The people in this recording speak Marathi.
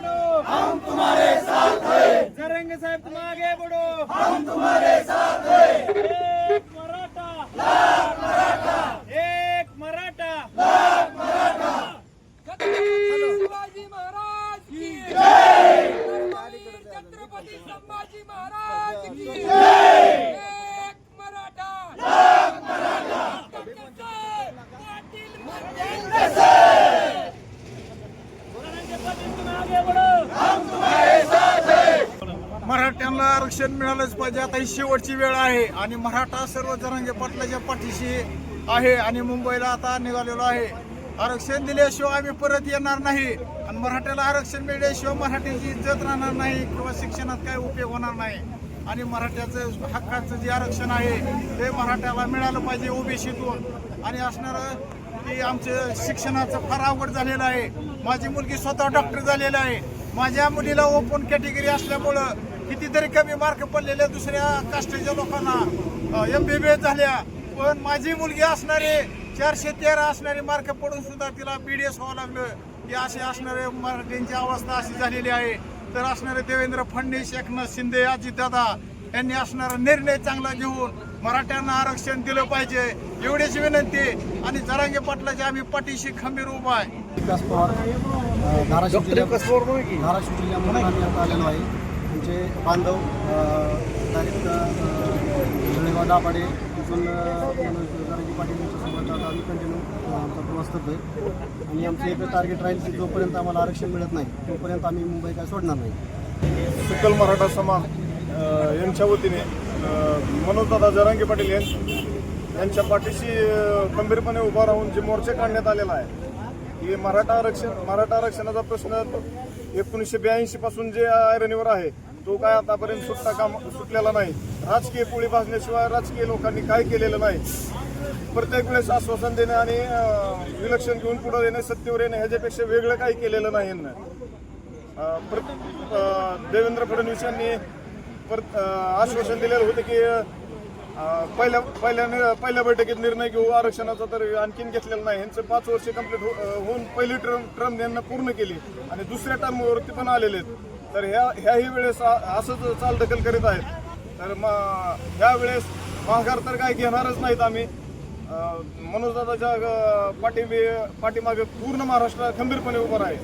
बढ़ो हम तुम्हारे साथ हैं। जरंगे साहब तुम आगे बढ़ो। हम तुम्हारे साथ हैं एक मराठा लाख मराठा एक मराठा शिवाजी महाराज की जय छत्रपती संभाजी महाराज की जय एक मराठा पाटील जरंगे पाटील तुम आगे बढ़ो मराठ्यांना आरक्षण मिळालंच पाहिजे. आता ही शेवटची वेळ आहे आणि मराठा सर्व जरांगे पाटलाच्या पाठीशी आहे आणि मुंबईला आता निघालेलो आहे. आरक्षण दिल्याशिवाय आम्ही परत येणार नाही. आणि मराठ्याला आरक्षण मिळाल्याशिवाय मराठीची इज्जत राहणार नाही किंवा शिक्षणात काय उपयोग होणार नाही. आणि मराठ्याचं हक्काचं जे आरक्षण आहे ते मराठ्याला मिळालं पाहिजे ओबीसीतून. आणि असणारं की आमचं शिक्षणाचं फार आवड झालेलं आहे. माझी मुलगी स्वतः डॉक्टर झालेला आहे. माझ्या मुलीला ओपन कॅटेगरी असल्यामुळं कितीतरी कमी मार्क पडलेल्या दुसऱ्या कास्टच्या लोकांना एम बी बी एस झाल्या. पण माझी मुलगी असणारे चारशे तेरा असणारे मार्क पडून सुद्धा तिला बी डी एस व्हावं लागलं. की असे असणारे मराठींची अवस्था अशी झालेली आहे. तर असणारे देवेंद्र फडणवीस एकनाथ शिंदे अजितदादा यांनी असणारा निर्णय चांगला घेऊन मराठ्यांना आरक्षण दिलं पाहिजे. एवढीच विनंती. आणि जरांगे पाटलाच्या आम्ही पाठीशी खंबीर उभा आहे. धाराशिव आम्ही आता आलेलो आहे. आमचे बांधव डायरेक्ट जळगाव दाभाडे तिथून जरांगी पाटील यांच्यासोबत आता आम्ही कंटिन्यू आमचा प्रवास करतोय. आणि आमचं एक टार्गेट राहील की जोपर्यंत आम्हाला आरक्षण मिळत नाही तोपर्यंत आम्ही मुंबई काय सोडणार नाही. सकल मराठा समाज यांच्या वतीने मनोजदादा जरांगे पाटील यांच्या पाठीशी गंभीरपणे खंबीरपणे उभा राहून जे मोर्चे काढण्यात आलेला आहे की मराठा आरक्षण मराठा आरक्षणाचा प्रश्न एकोणीसशे ब्याऐंशी पासून जे ऐरणीवर आहे तो काय आतापर्यंत सुटता काम सुटलेला नाही. राजकीय पोळी भाजण्याशिवाय राजकीय लोकांनी काय केलेलं नाही. प्रत्येक वेळेस आश्वासन देणे आणि विलक्षण घेऊन पुढे येणे सत्तेवर येणे ह्याच्यापेक्षा वेगळं काही केलेलं नाही यांना. प्र- देवेंद्र फडणवीस यांनी परत आश्वासन दिलेलं होतं की पहिल्या पहिल्या नि- पहिल्या बैठकीत निर्णय घेऊ आरक्षणाचा तर आणखीन घेतलेला नाही. यांचं पाच वर्ष कंप्लीट हो-, होऊन पहिली टर्म टर्म यांना पूर्ण केली. आणि दुसऱ्या टर्मवरती पण आलेले आहेत. तर ह्या ह्याही वेळेस असंच चालढकल करीत आहेत तर मग ह्या वेळेस माघार तर काय घेणारच नाहीत आम्ही. मनोजदादाच्या अ, पाठीमागे पूर्ण महाराष्ट्र खंबीरपणे उभं आहे